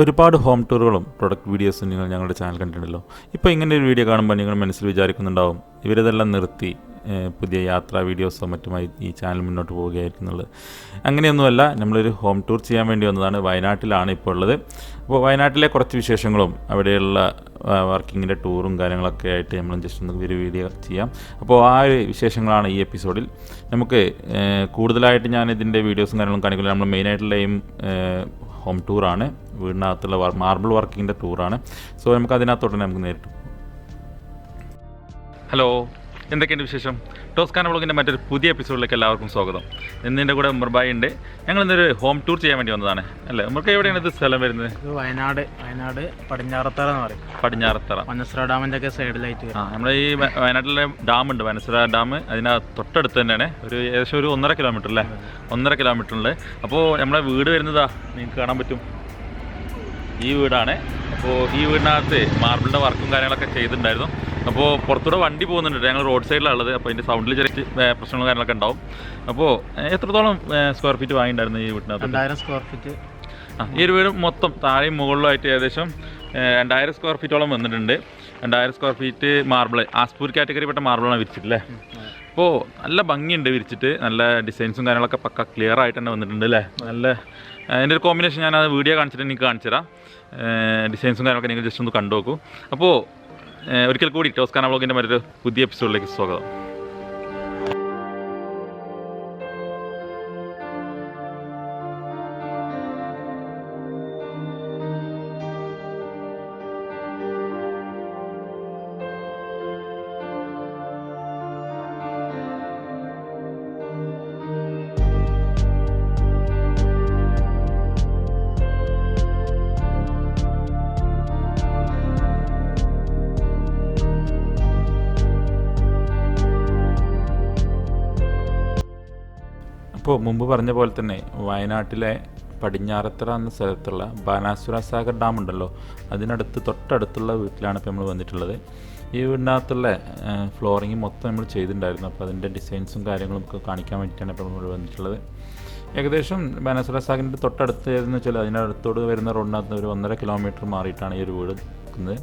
ഒരുപാട് home ടൂറുകളും product വീഡിയോസും നിങ്ങൾ ഞങ്ങളുടെ ചാനൽ കണ്ടിട്ടുണ്ടല്ലോ. ഇപ്പോൾ ഇങ്ങനെ ഒരു വീഡിയോ കാണുമ്പോൾ നിങ്ങൾ മനസ്സിൽ വിചാരിക്കുന്നുണ്ടാവും ഇവരിതെല്ലാം നിർത്തി പുതിയ യാത്രാ വീഡിയോസോ മറ്റുമായി ഈ ചാനൽ മുന്നോട്ട് പോവുകയായിരിക്കുന്നുള്ളത് അങ്ങനെയൊന്നുമല്ല നമ്മളൊരു ഹോം ടൂർ ചെയ്യാൻ വേണ്ടി വന്നതാണ് വയനാട്ടിലാണ് ഇപ്പോൾ ഉള്ളത്. അപ്പോൾ വയനാട്ടിലെ കുറച്ച് വിശേഷങ്ങളും അവിടെയുള്ള വർക്കിങ്ങിന്റെ ടൂറും കാര്യങ്ങളൊക്കെ ആയിട്ട് നമ്മൾ ജസ്റ്റ് ഒന്ന് ഒരു വീഡിയോ ചെയ്യാം. അപ്പോൾ ആ ഒരു വിശേഷങ്ങളാണ് ഈ എപ്പിസോഡിൽ നമുക്ക് കൂടുതലായിട്ട് ഞാൻ ഇതിന്റെ വീഡിയോസും കാര്യങ്ങളും കാണിക്കില്ല. നമ്മൾ മെയിനായിട്ടുള്ള ഹോം ടൂറാണ് വീടിനകത്തുള്ള മാർബിൾ വർക്കിങ്ങിന്റെ ടൂറാണ് സോ നമുക്ക് അതിനകത്തോട്ട് നമുക്ക് നേരിട്ട് ഹലോ എന്തൊക്കെയുണ്ട് വിശേഷം? ടോസ്കാന വ്ളോഗിന്റെ മറ്റൊരു പുതിയ എപ്പിസോഡിലേക്ക് എല്ലാവർക്കും സ്വാഗതം. ഇന്നിന്റെ കൂടെ ഉമർബായി ഉണ്ട് ഞങ്ങൾ ഇന്നൊരു ഹോം ടൂർ ചെയ്യാൻ വേണ്ടി വന്നതാണ്. അല്ലേ? നമുക്ക് എവിടെയാണ് ഇത് സ്ഥലം വരുന്നത്? ഇത് വയനാട് വയനാട് പടിഞ്ഞാറത്തറ എന്ന് പറയും. പടിഞ്ഞാറത്തറ. വനസ്ര ഡാമിന്റെ ഒക്കെ സൈഡിലായിട്ട് ആ നമ്മുടെ ഈ വയനാട്ടിലെ ഡാം ഉണ്ട്. വനസര ഡാം അതിന് തൊട്ടടുത്ത് തന്നെയാണ്. ഒരു ഏകദേശം ഒരു ഒന്നര കിലോമീറ്റർ അല്ലേ? ഒന്നര കിലോമീറ്ററുണ്ട് അപ്പോൾ നമ്മുടെ വീട് വരുന്നതാ. നിങ്ങൾക്ക് കാണാൻ പറ്റും. ഈ വീടാണ്. അപ്പോൾ ഈ വീടിനകത്ത് മാർബിളിന്റെ വർക്കും കാര്യങ്ങളൊക്കെ ചെയ്തിട്ടുണ്ടായിരുന്നു. അപ്പോൾ പുറത്തൂടെ വണ്ടി പോകുന്നുണ്ട്. ഞങ്ങൾ റോഡ് സൈഡിലാണ് ഉള്ളത്. അപ്പോൾ അതിന്റെ സൗണ്ടിൽ ചെറിയ പ്രശ്നങ്ങളും കാര്യങ്ങളൊക്കെ ഉണ്ടാവും. അപ്പോൾ എത്രത്തോളം സ്ക്വയർ ഫീറ്റ് വാങ്ങിയിട്ടുണ്ടായിരുന്നു ഈ വീട്ടിനകത്ത് രണ്ടായിരം സ്ക്വയർ ഫീറ്റ് ആ ഈ ഒരു വീട് മൊത്തം താഴെയും മുകളിലുമായിട്ട് ഏകദേശം രണ്ടായിരം സ്ക്വയർ ഫീറ്റോളം വന്നിട്ടുണ്ട്. രണ്ടായിരം സ്ക്വയർ ഫീറ്റ് മാർബിൾ ആസ്പൂർ കാറ്റഗറിപ്പെട്ട മാർബിളാണ് വിരിച്ചിട്ടില്ലേ? അപ്പോൾ നല്ല ഭംഗിയുണ്ട് വിരിച്ചിട്ട്. നല്ല ഡിസൈൻസും കാര്യങ്ങളൊക്കെ പക്ക ക്ലിയർ ആയിട്ട് തന്നെ വന്നിട്ടുണ്ട് അല്ലേ നല്ല അതിന്റെ ഒരു കോമ്പിനേഷൻ ഞാൻ അത് വീഡിയോ കാണിച്ചിട്ട് നിങ്ങൾക്ക് കാണിച്ചു തരാം ഡിസൈൻസും കാര്യങ്ങളൊക്കെ നിങ്ങൾ ജസ്റ്റ് ഒന്ന് കണ്ടു നോക്കൂ അപ്പോൾ ഒരിക്കൽ കൂടി ടോസ്കാന ബ്ലോഗിന്റെ മറ്റൊരു പുതിയ എപ്പിസോഡിലേക്ക് സ്വാഗതം. അപ്പോൾ മുമ്പ് പറഞ്ഞ പോലെ തന്നെ വയനാട്ടിലെ പടിഞ്ഞാറത്തറ എന്ന സ്ഥലത്തുള്ള ബാനാസുര സാഗർ ഡാം ഉണ്ടല്ലോ. അതിനടുത്ത് തൊട്ടടുത്തുള്ള വീട്ടിലാണ് ഇപ്പോൾ നമ്മൾ വന്നിട്ടുള്ളത്. ഈ വീടിനകത്തുള്ള ഫ്ലോറിങ് മൊത്തം നമ്മൾ ചെയ്തിട്ടുണ്ടായിരുന്നു. അപ്പോൾ അതിന്റെ ഡിസൈൻസും കാര്യങ്ങളും ഒക്കെ കാണിക്കാൻ വേണ്ടിയിട്ടാണ് ഇപ്പോൾ നമ്മൾ വന്നിട്ടുള്ളത്. ഏകദേശം ബാനാസുര സാഗറിന്റെ തൊട്ടടുത്ത് എന്ന് വെച്ചാൽ അതിനടുത്തോട് വരുന്ന റോഡിനകത്ത് ഒരു ഒന്നര കിലോമീറ്റർ മാറിയിട്ടാണ് ഈ ഒരു വീട് നിൽക്കുന്നത്.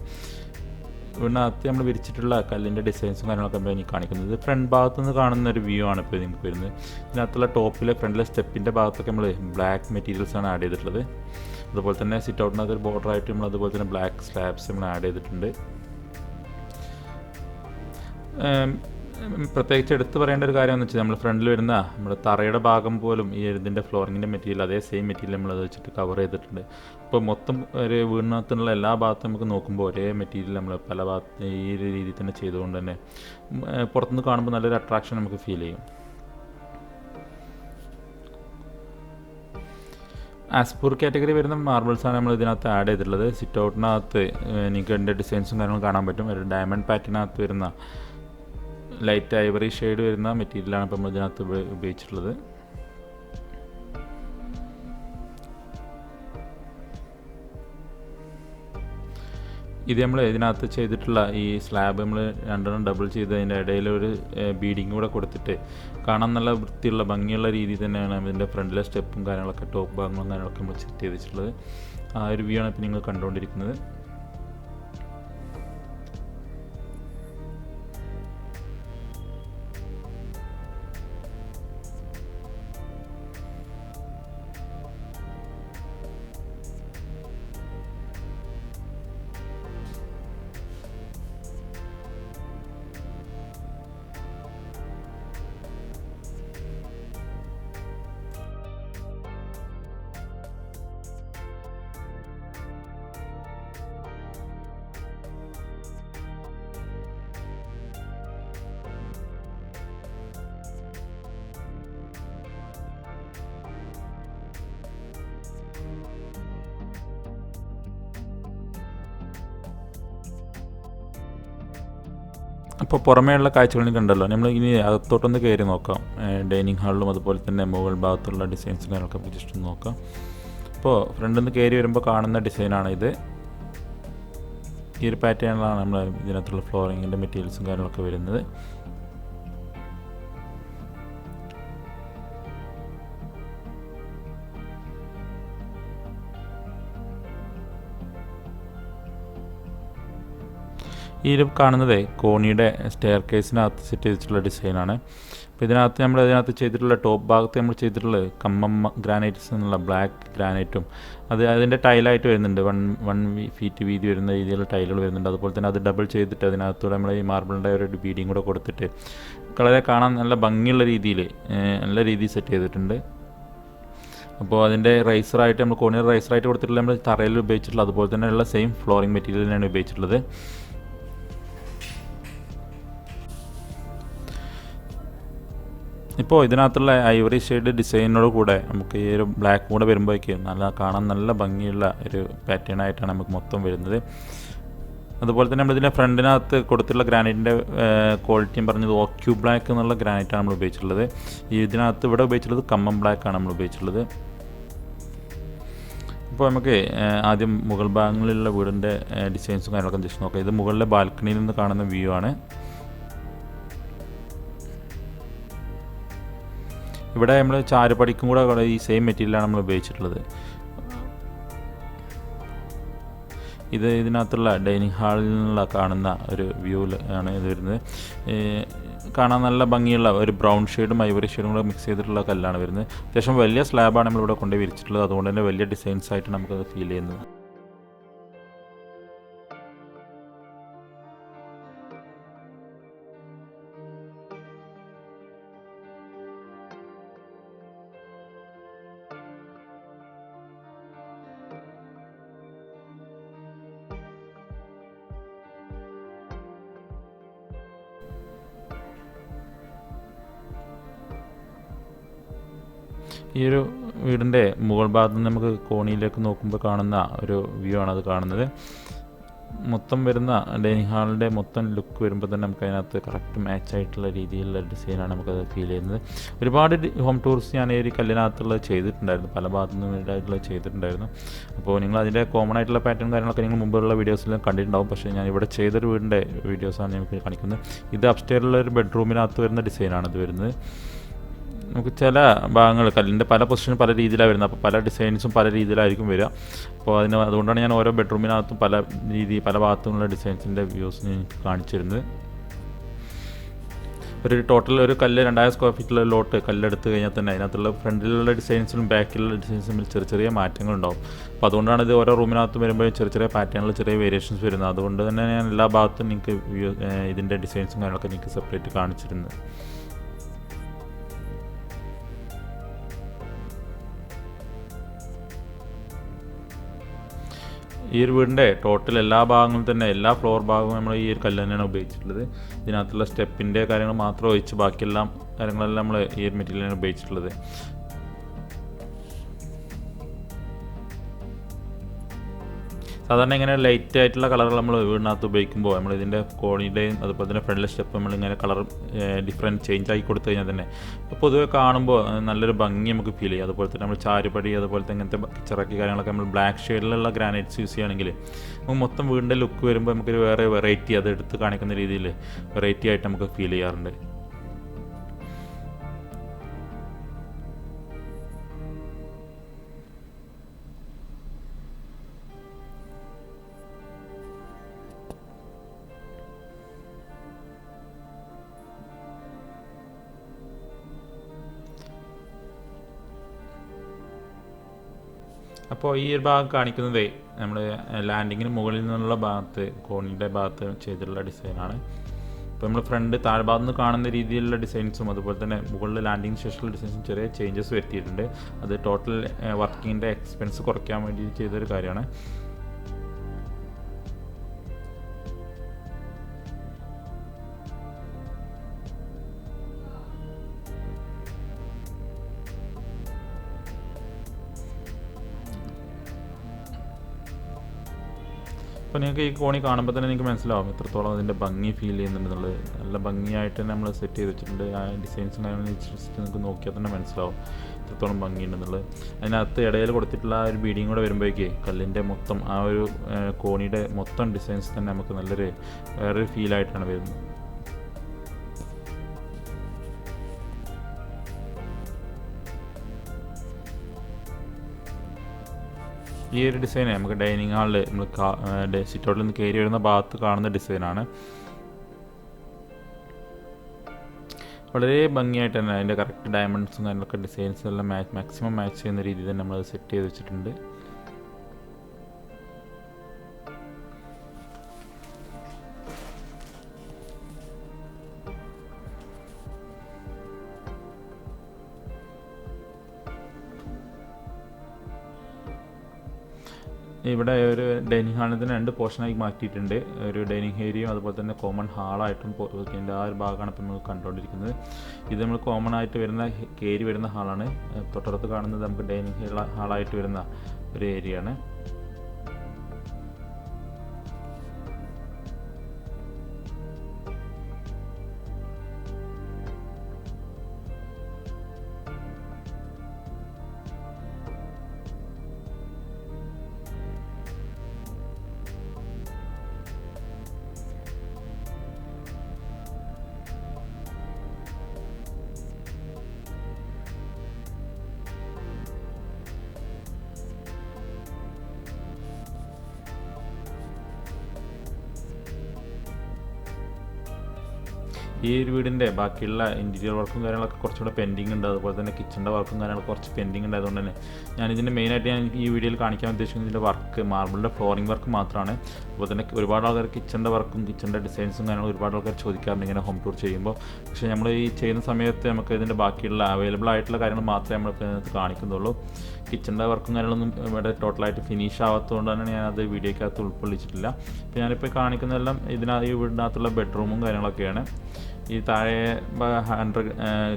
ഇതിനകത്ത് നമ്മൾ വിരിച്ചിട്ടുള്ള കല്ലിന്റെ ഡിസൈൻസും കാര്യങ്ങളൊക്കെ നമ്മൾ ഇനി കാണിക്കുന്നത്. ഫ്രണ്ട് ഭാഗത്തു നിന്ന് കാണുന്ന ഒരു വ്യൂ ആണ് ഇപ്പോൾ നിങ്ങൾക്ക് വരുന്നത്. ഇതിനകത്തുള്ള ടോപ്പിലെ ഫ്രണ്ടിലെ സ്റ്റെപ്പിന്റെ ഭാഗത്തൊക്കെ നമ്മൾ ബ്ലാക്ക് മെറ്റീരിയൽസ് ആണ് ആഡ് ചെയ്തിട്ടുള്ളത്. അതുപോലെ തന്നെ സിറ്റ് ഔട്ടിനകത്ത് ഒരു ബോർഡർ ആയിട്ട് നമ്മൾ അതുപോലെ തന്നെ ബ്ലാക്ക് സ്ലാബ്സ് നമ്മൾ ആഡ് ചെയ്തിട്ടുണ്ട്. പ്രത്യേകിച്ച് എടുത്തു പറയേണ്ട ഒരു കാര്യം എന്ന് വെച്ചാൽ നമ്മൾ ഫ്രണ്ടിൽ വരുന്ന നമ്മുടെ തറയുടെ ഭാഗം പോലും ഈ ഇതിന്റെ ഫ്ലോറിങ്ങിന്റെ മെറ്റീരിയൽ അതേ സെയിം മെറ്റീരിയൽ നമ്മൾ അത് വെച്ചിട്ട് കവർ ചെയ്തിട്ടുണ്ട്. അപ്പോൾ മൊത്തം ഒരു വീടിനകത്തുള്ള എല്ലാ ഭാഗത്തും നമുക്ക് നോക്കുമ്പോൾ ഒരേ മെറ്റീരിയൽ നമ്മൾ പല ഭാഗത്ത് ഈ ഒരു രീതിയിൽ തന്നെ ചെയ്തുകൊണ്ട് തന്നെ പുറത്തുനിന്ന് കാണുമ്പോൾ നല്ലൊരു അട്രാക്ഷൻ നമുക്ക് ഫീൽ ചെയ്യും. ആസ്പൂർ കാറ്റഗറി വരുന്ന മാർബിൾസാണ് നമ്മൾ ഇതിനകത്ത് ആഡ് ചെയ്തിട്ടുള്ളത്. സിറ്റ് ഔട്ടിനകത്ത് നിങ്ങൾക്ക് എന്റെ ഡിസൈൻസും കാര്യങ്ങളും കാണാൻ പറ്റും. ഒരു ഡയമണ്ട് പാറ്റിനകത്ത് വരുന്ന ലൈറ്റ് ഐവറി ഷെയ്ഡ് വരുന്ന മെറ്റീരിയലാണ് ഇപ്പോൾ നമ്മൾ ഇതിനകത്ത് ഉപ- ഉപയോഗിച്ചിട്ടുള്ളത്. ഇത് നമ്മൾ ഇതിനകത്ത് ചെയ്തിട്ടുള്ള ഈ സ്ലാബ് നമ്മൾ രണ്ടെണ്ണം ഡബിൾ ചെയ്ത് അതിന്റെ ഇടയിൽ ഒരു ബീഡിങ് കൂടെ കൊടുത്തിട്ട് കാണാൻ നല്ല വൃത്തിയുള്ള ഭംഗിയുള്ള രീതിയിൽ തന്നെയാണ് ഇതിന്റെ ഫ്രണ്ടിലെ സ്റ്റെപ്പും കാര്യങ്ങളൊക്കെ ടോപ്പ് ഭാഗങ്ങളും കാര്യങ്ങളൊക്കെ നമ്മൾ സെറ്റ് ചെയ്തിട്ടുള്ളത്. ആ ഒരു വ്യൂ ആണ് ഇപ്പോൾ നിങ്ങൾ കണ്ടുകൊണ്ടിരിക്കുന്നത്. അപ്പോൾ പുറമേയുള്ള കാഴ്ചകളിൽ കണ്ടല്ലോ. നമ്മൾ ഇനി അകത്തോട്ടൊന്ന് കയറി നോക്കാം. ഡൈനിങ് ഹാളിലും അതുപോലെ തന്നെ മുകൾ ഭാഗത്തുള്ള ഡിസൈൻസും കാര്യങ്ങളൊക്കെ ജസ്റ്റ് ഒന്ന് നോക്കാം. അപ്പോൾ ഫ്രണ്ടിൽ നിന്ന് കയറി വരുമ്പോൾ കാണുന്ന ഡിസൈനാണ് ഇത്. ഈ ഒരു പാറ്റേണിലാണ് നമ്മൾ ഇതിനകത്തുള്ള ഫ്ലോറിങ്ങിന്റെ മെറ്റീരിയൽസും കാര്യങ്ങളൊക്കെ വരുന്നത്. ഈ കാണുന്നത് കോണിയുടെ സ്റ്റെയർ കേസിനകത്ത് സെറ്റ് ചെയ്തിട്ടുള്ള ഡിസൈനാണ് അപ്പോൾ ഇതിനകത്ത് നമ്മൾ ഇതിനകത്ത് ചെയ്തിട്ടുള്ള ടോപ്പ് ഭാഗത്ത് നമ്മൾ ചെയ്തിട്ടുള്ളത് കമ്മം ഗ്രാനൈറ്റ്സ് എന്നുള്ള ബ്ലാക്ക് ഗ്രാനൈറ്റും അത് അതിന്റെ ടൈലായിട്ട് വരുന്നുണ്ട്. വൺ വൺ ഫീറ്റ് വീതി വരുന്ന രീതിയിലുള്ള ടൈലുകൾ വരുന്നുണ്ട്. അതുപോലെ തന്നെ അത് ഡബിൾ ചെയ്തിട്ട് അതിനകത്തൂടെ നമ്മൾ ഈ മാർബിളിന്റെ ഒരു ബീഡിങ് കൂടെ കൊടുത്തിട്ട് വളരെ കാണാൻ നല്ല ഭംഗിയുള്ള രീതിയിൽ നല്ല രീതിയിൽ സെറ്റ് ചെയ്തിട്ടുണ്ട്. അപ്പോൾ അതിന്റെ റൈസറായിട്ട് നമ്മൾ കോണിയർ റൈസറായിട്ട് കൊടുത്തിട്ടുള്ള നമ്മൾ തറയിൽ ഉപയോഗിച്ചിട്ടുള്ള അതുപോലെ തന്നെയുള്ള സെയിം ഫ്ലോറിംഗ് തന്നെയാണ് ഉപയോഗിച്ചിട്ടുള്ളത്. ഇപ്പോൾ ഇതിനകത്തുള്ള ഐവറി ഷെയ്ഡ് ഡിസൈനോട് കൂടെ നമുക്ക് ഈ ഒരു ബ്ലാക്ക് കൂടെ വരുമ്പോഴേക്കും നല്ല കാണാൻ നല്ല ഭംഗിയുള്ള ഒരു പാറ്റേൺ ആയിട്ടാണ് നമുക്ക് മൊത്തം വരുന്നത്. അതുപോലെ തന്നെ നമ്മളിതിന്റെ ഫ്രണ്ടിനകത്ത് കൊടുത്തിട്ടുള്ള ഗ്രാനൈറ്റിന്റെ ക്വാളിറ്റിയും പറഞ്ഞത് ഓക്യൂ ബ്ലാക്ക് എന്നുള്ള ഗ്രാനൈറ്റാണ് നമ്മൾ ഉപയോഗിച്ചിട്ടുള്ളത്. ഇതിനകത്ത് ഇവിടെ ഉപയോഗിച്ചിട്ടുള്ളത് കമ്മം ബ്ലാക്കാണ് നമ്മൾ ഉപയോഗിച്ചിട്ടുള്ളത്. ഇപ്പോൾ നമുക്ക് ആദ്യം മുകൾ ഭാഗങ്ങളിലുള്ള വീടിന്റെ ഡിസൈൻസും കാര്യങ്ങളൊക്കെ ജസ്റ്റ് നോക്കാം. ഇത് മുകളിലെ ബാൽക്കണിയിൽ നിന്ന് കാണുന്ന വ്യൂ ആണ്. ഇവിടെ നമ്മൾ ചാരുപടിക്കും കൂടെ ഈ സെയിം മെറ്റീരിയലാണ് നമ്മൾ ഉപയോഗിച്ചിട്ടുള്ളത്. ഇത് ഇതിനകത്തുള്ള ഡൈനിങ് ഹാളിൽ നിന്നുള്ള കാണുന്ന ഒരു വ്യൂ ആണ് ഇത് വരുന്നത്. കാണാൻ നല്ല ഭംഗിയുള്ള ഒരു ബ്രൗൺ ഷെയ്ഡും ഐവറി ഷെയ്ഡും കൂടെ മിക്സ് ചെയ്തിട്ടുള്ള കല്ലാണ് വരുന്നത്. അത്യാവശ്യം വലിയ സ്ലാബാണ് നമ്മളിവിടെ കൊണ്ടുപോയി വിരിച്ചിട്ടുള്ളത്. അതുകൊണ്ട് തന്നെ വലിയ ഡിസൈൻസ് ആയിട്ട് നമുക്ക് ഫീൽ ചെയ്യുന്നത്. ഈ ഒരു വീടിന്റെ മുകൾ ഭാഗത്ത് നിന്ന് നമുക്ക് കോണിയിലേക്ക് നോക്കുമ്പോൾ കാണുന്ന ഒരു വ്യൂ ആണ് അത് കാണുന്നത്. മൊത്തം വരുന്ന ഡൈനിങ് ഹാളിന്റെ മൊത്തം ലുക്ക് വരുമ്പോൾ തന്നെ നമുക്ക് അതിനകത്ത് കറക്റ്റ് മാച്ച് ആയിട്ടുള്ള രീതിയിലുള്ള ഡിസൈനാണ് നമുക്കത് ഫീൽ ചെയ്യുന്നത്. ഒരുപാട് ഹോം ടൂർസ് ഞാൻ ഈ ഒരു കല്ലിനകത്തുള്ളത് ചെയ്തിട്ടുണ്ടായിരുന്നു. പല ഭാഗത്തു നിന്നും ഇതായിട്ടുള്ളത് ചെയ്തിട്ടുണ്ടായിരുന്നു. അപ്പോൾ നിങ്ങൾ അതിന്റെ കോമൺ ആയിട്ടുള്ള പാറ്റേൺ കാര്യങ്ങളൊക്കെ നിങ്ങൾ മുമ്പുള്ള വീഡിയോസിലും കണ്ടിട്ടുണ്ടാവും. പക്ഷേ ഞാൻ ഇവിടെ ചെയ്തൊരു വീടിന്റെ വീഡിയോസാണ് നമുക്ക് കാണിക്കുന്നത്. ഇത് അപ്സ്റ്റേറിലുള്ള ഒരു ബെഡ്റൂമിനകത്ത് വരുന്ന ഡിസൈനാണ് ഇത് വരുന്നത്. നമുക്ക് ചില ഭാഗങ്ങൾ കല്ലിന്റെ പല പൊസിഷനും പല രീതിയിലാണ് വരുന്നത്. അപ്പോൾ പല ഡിസൈൻസും പല രീതിയിലായിരിക്കും വരിക. അപ്പോൾ അതിന് അതുകൊണ്ടാണ് ഞാൻ ഓരോ ബെഡ്റൂമിനകത്തും പല രീതി പല ഭാഗത്തുമുള്ള ഡിസൈൻസിന്റെ വ്യൂസ് ഞാൻ കാണിച്ചിരുന്നത് ഒരു ടോട്ടൽ ഒരു കല്ല് രണ്ടായിരം സ്ക്വയർ ഫീറ്റിലുള്ള ലോട്ട് കല്ലെടുത്ത് കഴിഞ്ഞാൽ തന്നെ അതിനകത്തുള്ള ഫ്രണ്ടിലുള്ള ഡിസൈൻസിലും ബാക്കിലുള്ള ഡിസൈൻസും തമ്മിൽ ചെറിയ ചെറിയ മാറ്റങ്ങളുണ്ടാവും. അപ്പോൾ അതുകൊണ്ടാണ് ഇത് ഓരോ റൂമിനകത്ത് വരുമ്പോൾ ചെറിയ ചെറിയ പാറ്റേണിൽ ചെറിയ വേരിയേഷൻസ് വരുന്നത്. അതുകൊണ്ട് തന്നെ ഞാൻ എല്ലാ ഭാഗത്തും നിങ്ങൾക്ക് ഇതിന്റെ ഡിസൈൻസും കാര്യങ്ങളൊക്കെ നിങ്ങൾക്ക് സെപ്പറേറ്റ് കാണിച്ചിരുന്നത് ഈ ഒരു വീടിന്റെ ടോട്ടൽ എല്ലാ ഭാഗങ്ങളും തന്നെ എല്ലാ ഫ്ലോർ ഭാഗവും നമ്മൾ ഈ ഒരു കല്ല് തന്നെയാണ് ഉപയോഗിച്ചിട്ടുള്ളത്. ഇതിനകത്തുള്ള സ്റ്റെപ്പിന്റെ കാര്യങ്ങൾ മാത്രം ഒഴിച്ച് ബാക്കിയെല്ലാം കാര്യങ്ങളെല്ലാം നമ്മൾ ഈ ഒരു മെറ്റീരിയലാണ് ഉപയോഗിച്ചിട്ടുള്ളത്. സാധാരണ ഇങ്ങനെ ലൈറ്റ് ആയിട്ടുള്ള കളർ നമ്മൾ വീടിനകത്ത് ഉപയോഗിക്കുമ്പോൾ നമ്മൾ ഇതിന്റെ കോണിന്റെയും അതുപോലെ തന്നെ ഫ്രണ്ടിലെ സ്റ്റെപ്പ് നമ്മൾ ഇങ്ങനെ കളർ ഡിഫറെന്റ് ചേഞ്ച് ആക്കി കൊടുത്തു കഴിഞ്ഞാൽ തന്നെ പൊതുവെ കാണുമ്പോൾ നല്ലൊരു ഭംഗി നമുക്ക് ഫീൽ ചെയ്യും. അതുപോലെ തന്നെ നമ്മൾ ചാരുപടി അതുപോലത്തെ ഇങ്ങനത്തെ ചിറക്കി കാര്യങ്ങളൊക്കെ നമ്മൾ ബ്ലാക്ക് ഷെയ്ഡിലുള്ള ഗ്രാനൈറ്റ്സ് യൂസ് ചെയ്യുകയാണെങ്കിൽ നമുക്ക് മൊത്തം വീടിന്റെ ലുക്ക് വരുമ്പോൾ നമുക്കൊരു വേറെ വെറൈറ്റി അത് എടുത്ത് കാണിക്കുന്ന രീതിയിൽ വെറൈറ്റി ആയിട്ട് നമുക്ക് ഫീൽ ചെയ്യാറുണ്ട്. അപ്പോൾ ഈ ഒരു ഭാഗം കാണിക്കുന്നത് നമ്മൾ ലാൻഡിങ്ങിന് മുകളിൽ നിന്നുള്ള ഭാഗത്ത് കോണിന്റെ ഭാഗത്ത് ചെയ്തിട്ടുള്ള ഡിസൈനാണ് ഇപ്പോൾ നമ്മൾ ഫ്രണ്ട് താഴ്ഭാഗത്ത് നിന്ന് കാണുന്ന രീതിയിലുള്ള ഡിസൈൻസും അതുപോലെ തന്നെ മുകളിൽ ലാൻഡിങ് ശേഷമുള്ള ഡിസൈൻസും ചെറിയ ചേഞ്ചസ് വരുത്തിയിട്ടുണ്ട്. അത് ടോട്ടൽ വർക്കിങ്ങിന്റെ എക്സ്പെൻസ് കുറയ്ക്കാൻ വേണ്ടി ചെയ്തൊരു കാര്യമാണ്. അപ്പോൾ നിങ്ങൾക്ക് ഈ കോണി കാണുമ്പോൾ തന്നെ നിങ്ങൾക്ക് മനസ്സിലാവും എത്രത്തോളം അതിന്റെ ഭംഗി ഫീൽ ചെയ്യുന്നുണ്ടെന്നുള്ളത് നല്ല ഭംഗിയായിട്ട് തന്നെ നമ്മൾ സെറ്റ് ചെയ്ത് വെച്ചിട്ടുണ്ട്. ആ ഡിസൈൻസ് ജസ്റ്റ് നിങ്ങൾക്ക് നോക്കിയാൽ തന്നെ മനസ്സിലാവും എത്രത്തോളം ഭംഗിയുണ്ടെന്നുള്ളത്. അതിനകത്ത് ഇടയിൽ കൊടുത്തിട്ടുള്ള ആ ഒരു ബീഡിങ് കൂടെ വരുമ്പോഴേക്ക് കല്ലിന്റെ മൊത്തം ആ ഒരു കോണിയുടെ മൊത്തം ഡിസൈൻസ് തന്നെ നമുക്ക് നല്ലൊരു വേറൊരു ഫീലായിട്ടാണ് വരുന്നത്. ഈ ഒരു ഡിസൈൻ നമുക്ക് ഡൈനിങ് ഹാളിൽ നമ്മൾ സിറ്റ് ഔട്ടിൽ നിന്ന് കയറി വരുന്ന ഭാഗത്ത് കാണുന്ന ഡിസൈനാണ് വളരെ ഭംഗിയായിട്ട് തന്നെ അതിന്റെ കറക്റ്റ് ഡയമണ്ട്സും കാര്യങ്ങളൊക്കെ ഡിസൈൻസ് എല്ലാം മാക്സിമം മാച്ച് ചെയ്യുന്ന രീതിയിൽ തന്നെ നമ്മൾ സെറ്റ് ചെയ്ത് വെച്ചിട്ടുണ്ട്. ഇവിടെ ഒരു ഡൈനിങ് ഹാളിനെ രണ്ട് പോർഷനായി മാറ്റിയിട്ടുണ്ട്. ഒരു ഡൈനിങ് ഏരിയയും അതുപോലെ തന്നെ കോമൺ ഹാളായിട്ടും ഇതിന്റെ ആ ഒരു ഭാഗമാണ് ഇപ്പോൾ നമ്മൾ കണ്ടുകൊണ്ടിരിക്കുന്നത്. ഇത് നമ്മൾ കോമൺ ആയിട്ട് വരുന്ന കയറി വരുന്ന ഹാളാണ്. തൊട്ടടുത്ത് കാണുന്നത് നമുക്ക് ഡൈനിങ് ഹാളായിട്ട് വരുന്ന ഒരു ഏരിയ ഈ ഒരു വീടിന്റെ ബാക്കിയുള്ള ഇന്റീരിയർ വർക്കും കാര്യങ്ങളൊക്കെ കുറച്ചുകൂടെ പെൻഡിങ് ഉണ്ട്. അതുപോലെ തന്നെ കിച്ചണിന്റെ വർക്കും കാര്യങ്ങളൊക്കെ കുറച്ച് പെൻഡിങ് ഉണ്ട് അതുകൊണ്ട് തന്നെ ഞാൻ ഇതിന്റെ മെയിനായിട്ട് ഞാൻ ഈ വീഡിയോയിൽ കാണിക്കാൻ ഉദ്ദേശിക്കുന്നത് ഇതിന്റെ വർക്ക് മാർബിളിന്റെ ഫ്ലോറിംഗ് വർക്ക് മാത്രമാണ് അതുപോലെ തന്നെ ഒരുപാട് ആൾക്കാർ കിച്ചണിന്റെ വർക്കും കിച്ചണിന്റെ ഡിസൈൻസും കാര്യങ്ങളും ഒരുപാട് ആൾക്കാർ ചോദിക്കാറുണ്ട് ഇങ്ങനെ ഹോം ടൂർ ചെയ്യുമ്പോൾ. പക്ഷേ നമ്മൾ ഈ ചെയ്യുന്ന സമയത്ത് നമുക്ക് ഇതിന്റെ ബാക്കിയുള്ള അവൈലബിൾ ആയിട്ടുള്ള കാര്യങ്ങൾ മാത്രമേ നമ്മൾ ഇതിനകത്ത് കാണിക്കുന്നുള്ളൂ. കിച്ചണിന്റെ വർക്കും കാര്യങ്ങളൊന്നും ഇവിടെ ടോട്ടലായിട്ട് ഫിനിഷ് ആവാത്തതുകൊണ്ട് തന്നെ ഞാൻ അത് വീഡിയോക്കകത്ത് ഉൾക്കൊള്ളിച്ചിട്ടില്ല. ഇപ്പോൾ ഞാനിപ്പോൾ കാണിക്കുന്നതെല്ലാം ഇതിനകത്ത് ഈ വീടിനകത്തുള്ള ബെഡ്റൂമും കാര്യങ്ങളൊക്കെയാണ്. ഈ താഴെ അണ്ടർ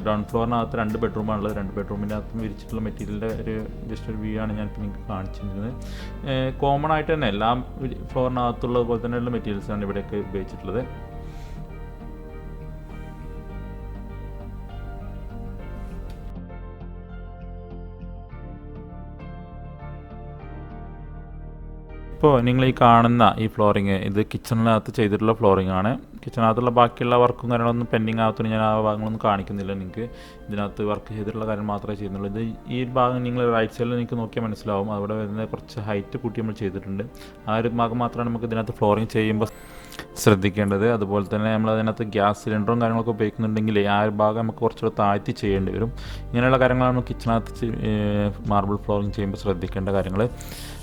ഗ്രൗണ്ട് ഫ്ലോറിനകത്ത് രണ്ട് ബെഡ്റൂമാണുള്ളത് രണ്ട് ബെഡ്റൂമിന്റെ അകത്ത് വിരിച്ചിട്ടുള്ള മെറ്റീരിയലിന്റെ ഒരു ജസ്റ്റ് ഒരു വ്യൂ ആണ് ഞാൻ ഇപ്പോൾ നിങ്ങൾക്ക് കാണിച്ചിരുന്നത് കോമൺ ആയിട്ട് തന്നെ എല്ലാ ഫ്ലോറിനകത്തുള്ളത് പോലെ തന്നെയുള്ള മെറ്റീരിയൽസാണ് ഇവിടെയൊക്കെ ഉപയോഗിച്ചിട്ടുള്ളത്. ഇപ്പോൾ നിങ്ങൾ ഈ കാണുന്ന ഈ ഫ്ലോറിങ് ഇത് കിച്ചണിനകത്ത് ചെയ്തിട്ടുള്ള ഫ്ലോറിംഗ് ആണ്. കിച്ചണിനകത്തുള്ള ബാക്കിയുള്ള വർക്കും കാര്യങ്ങളൊന്നും പെൻഡിങ് ആകത്തുകൊണ്ട് ഞാൻ ആ ഭാഗങ്ങളൊന്നും കാണിക്കുന്നില്ല നിങ്ങൾക്ക്. ഇതിനകത്ത് വർക്ക് ചെയ്തിട്ടുള്ള കാര്യം മാത്രമേ ചെയ്യുന്നുള്ളൂ. ഇത് ഈ ഭാഗം നിങ്ങൾ റൈറ്റ് സൈഡിൽ നിങ്ങൾക്ക് നോക്കിയാൽ മനസ്സിലാവും. അവിടെ വരുന്ന കുറച്ച് ഹൈറ്റ് കൂട്ടി നമ്മൾ ചെയ്തിട്ടുണ്ട്. ആ ഒരു ഭാഗം മാത്രമാണ് നമുക്ക് ഇതിനകത്ത് ഫ്ലോറിങ് ചെയ്യുമ്പോൾ ശ്രദ്ധിക്കേണ്ടത്. അതുപോലെ തന്നെ നമ്മൾ അതിനകത്ത് ഗ്യാസ് സിലിണ്ടറും കാര്യങ്ങളൊക്കെ ഉപയോഗിക്കുന്നുണ്ടെങ്കിൽ ആ ഒരു ഭാഗം നമുക്ക് കുറച്ചുകൂടെ താഴ്ത്തി ചെയ്യേണ്ടി വരും. ഇങ്ങനെയുള്ള കാര്യങ്ങളാണ് കിച്ചണകത്ത് മാർബിൾ ഫ്ലോറിങ് ചെയ്യുമ്പോൾ ശ്രദ്ധിക്കേണ്ട കാര്യങ്ങൾ.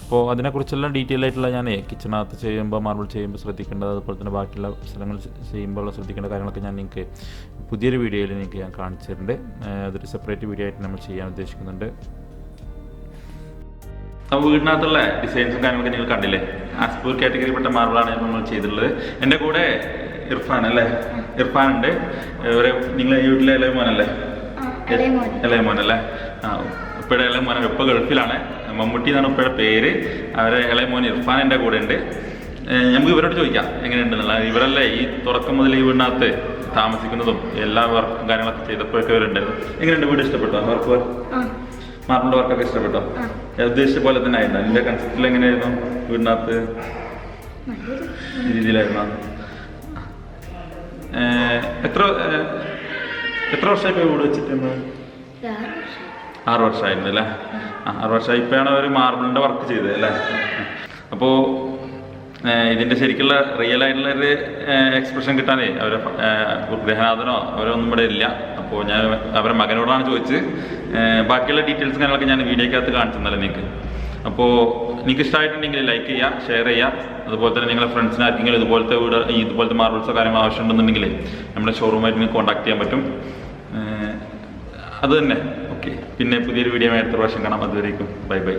അപ്പോൾ അതിനെക്കുറിച്ചെല്ലാം ഡീറ്റെയിൽ ആയിട്ടുള്ള ഞാൻ കിച്ചണകത്ത് ചെയ്യുമ്പോൾ മാർബിൾ ചെയ്യുമ്പോൾ ശ്രദ്ധിക്കേണ്ടത് അതുപോലെ തന്നെ ബാക്കിയുള്ള സ്ഥലങ്ങൾ ചെയ്യുമ്പോൾ ശ്രദ്ധിക്കേണ്ട കാര്യങ്ങളൊക്കെ ഞാൻ നിങ്ങൾക്ക് പുതിയൊരു വീഡിയോയിൽ നിങ്ങൾക്ക് ഞാൻ കാണിച്ചു തരുന്നുണ്ട്. അതൊരു സെപ്പറേറ്റ് വീഡിയോ ആയിട്ട് നമ്മൾ ചെയ്യാൻ ഉദ്ദേശിക്കുന്നുണ്ട്. അപ്പോൾ വീടിനകത്തുള്ള ഡിസൈൻസും കാര്യങ്ങളൊക്കെ നിങ്ങൾ കണ്ടില്ലേ? ആസ്പൂർ കാറ്റഗറിപ്പെട്ട മാർബിളാണ് നമ്മൾ ചെയ്തിട്ടുള്ളത്. എന്റെ കൂടെ ഇർഫാൻ അല്ലേ? ഇർഫാൻ ഉണ്ട്. ഒരു നിങ്ങൾ ഈ വീട്ടിലെ ഇളയ മോനല്ലേ? ഇളയ മോനല്ലേ? ആ ഉപ്പയുടെ ഇളയ മോനാണ് ഉപ്പ ഗൾഫിലാണ്. മമ്മൂട്ടി എന്നാണ് ഉപ്പയുടെ പേര്. അവരെ ഇളയ മോൻ ഇർഫാൻ എന്റെ കൂടെ ഉണ്ട്. നമുക്ക് ഇവരോട് ചോദിക്കാം എങ്ങനെയുണ്ടെന്നുള്ള ഇവരല്ലേ ഈ തുടക്കം മുതൽ ഈ വീടിനകത്ത് താമസിക്കുന്നതും എല്ലാ വർക്കും കാര്യങ്ങളൊക്കെ ചെയ്തപ്പോഴൊക്കെ ഇവരുണ്ടായിരുന്നു എങ്ങനെയുണ്ട് വീട് ഇഷ്ടപ്പെട്ടോ? വർക്ക് മാറിന്റെ വർക്കൊക്കെ ഇഷ്ടപ്പെട്ടോ? ഉദ്ദേശിച്ച പോലെ തന്നെ ആയിരുന്നു? എന്റെ കൺസെപ്റ്റിൽ എങ്ങനെയായിരുന്നു വീടിനകത്ത്? രീതിയിലായിരുന്നു? എത്ര എത്ര വർഷമായി വീട് വെച്ചിട്ടുണ്ട് ആറ് വർഷമായിരുന്നു അല്ലേ? ആറ് വർഷമായി. ഇപ്പോഴാണ് അവർ മാർബിളിന്റെ വർക്ക് ചെയ്തത് അല്ലേ? അപ്പോൾ ഇതിന്റെ ശരിക്കുള്ള റിയൽ ആയിട്ടുള്ള ഒരു എക്സ്പ്രഷൻ കിട്ടാനേ അവരെ ഗൃഹനാഥനോ അവരൊന്നും ഇവിടെ ഇല്ല. അപ്പോൾ ഞാൻ അവരെ മകനോടാണ് ചോദിച്ച് ബാക്കിയുള്ള ഡീറ്റെയിൽസ് കാര്യങ്ങളൊക്കെ ഞാൻ വീഡിയോക്കകത്ത് കാണിച്ചു തന്നല്ലേ നിങ്ങൾക്ക് അപ്പോൾ നിങ്ങൾക്ക് ഇഷ്ടമായിട്ടുണ്ടെങ്കിൽ ലൈക്ക് ചെയ്യുക ഷെയർ ചെയ്യുക അതുപോലെ തന്നെ നിങ്ങളുടെ ഫ്രണ്ട്സിന് ആർക്കെങ്കിലും ഇതുപോലത്തെ വീട് ഇതുപോലത്തെ മാർബിൾസോ കാര്യങ്ങളോ ആവശ്യമുണ്ടെന്നുണ്ടെങ്കിൽ നമ്മുടെ ഷോറൂമായിട്ട് നിങ്ങൾക്ക് കോൺടാക്ട് ചെയ്യാൻ പറ്റും. അത് തന്നെ. ഓക്കെ പിന്നെ പുതിയൊരു വീഡിയോ അടുത്ത പ്രാവശ്യം കാണാം. അതുവരേക്കും. Bye bye